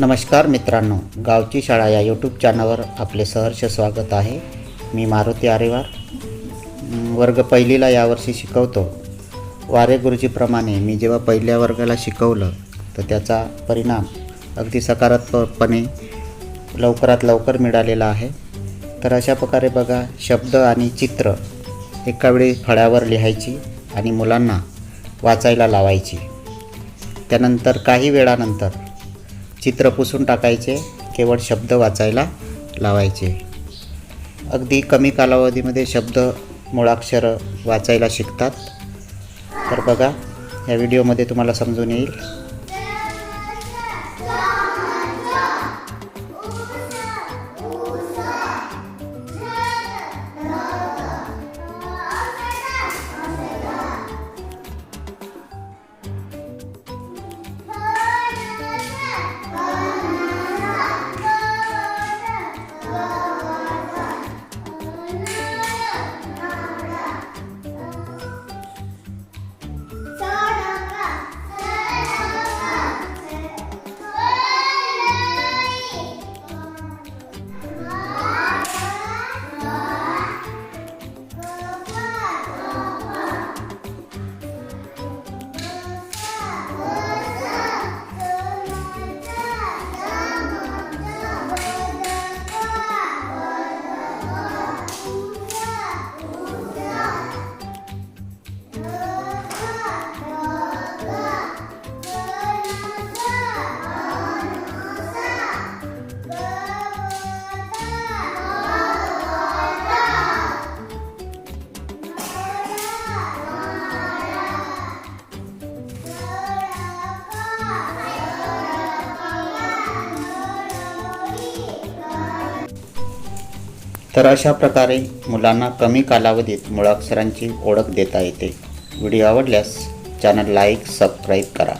नमस्कार मित्रांनो गावची शाळा या यूट्यूब चॅनलवर आपले सहर्ष स्वागत आहे. मी मारुती आरेवार. वर्ग पहिलीला यावर्षी शिकवतो. वारे गुरुजीप्रमाणे मी जेव्हा पहिल्या वर्गाला शिकवलं तर त्याचा परिणाम अगदी सकारात्मकपणे लवकरात लवकर मिळालेला आहे. तर अशा प्रकारे बघा शब्द आणि चित्र एकावेळी फळ्यावर लिहायची आणि मुलांना वाचायला लावायची. त्यानंतर काही वेळानंतर चित्र पुसून टाकायचे केवळ शब्द वाचायला लावायचे. अगदी कमी कालावधीमध्ये शब्द मुळाक्षरं वाचायला शिकतात. तर बघा या व्हिडिओमध्ये तुम्हाला समजून येईल. तर अशा प्रकारे मुलांना कमी कालावधीत मुळाक्षरांची ओळख देता येते. व्हिडिओ आवडल्यास चॅनल लाईक सबस्क्राईब करा.